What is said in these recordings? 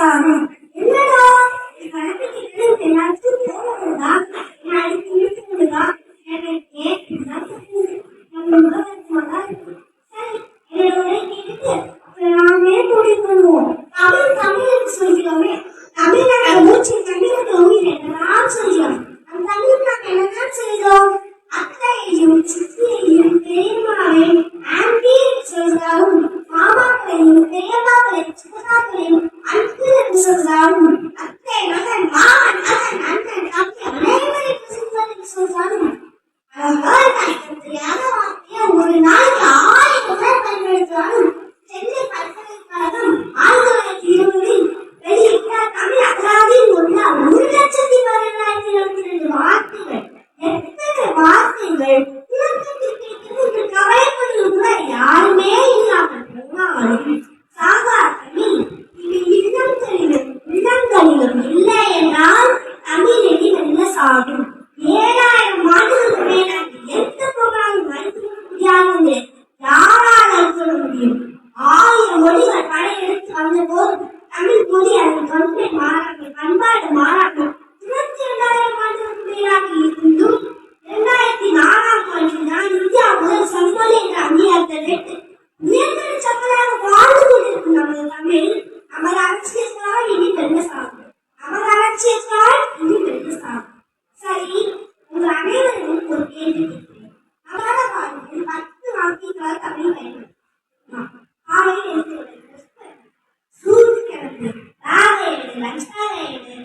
time দেয় twelfth அப்படின்னு படிக்கணும் காலையில் எழுந்து சூழ்நிலை எழுது வேலை எழுது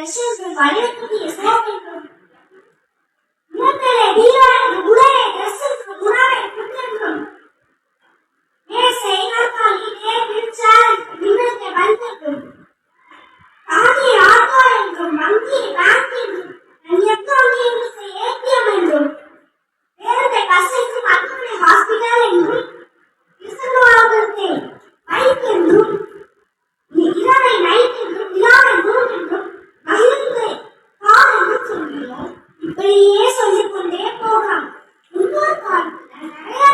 Расчетные, валютные, злотные, இப்படியே சொல்லிக் கொண்டே போகலாம். முன்னொரு காலத்துல நிறைய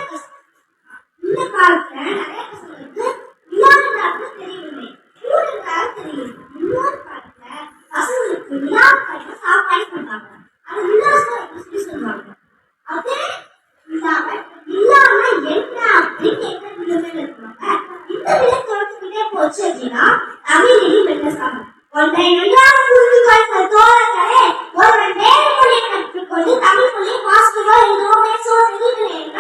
இந்த காலத்துல நிறைய பசங்களுக்கு விழாக்களாக தெரியவில்லை கூடுதலாக தெரியுது இன்னொரு காலத்துல பசங்களுக்கு விழாக்கள் சாப்பாடு பண்றாங்க அது விழாசம் சொல்லி சொல்லுவாங்க? அதே இல்லாம இல்லாம என்ன அப்படின்னு கேட்க விழுமையில இருப்பாங்க இந்த விழா தொடர்ந்துகிட்டே போச்சு அப்படின்னா que vai indo uma pessoa.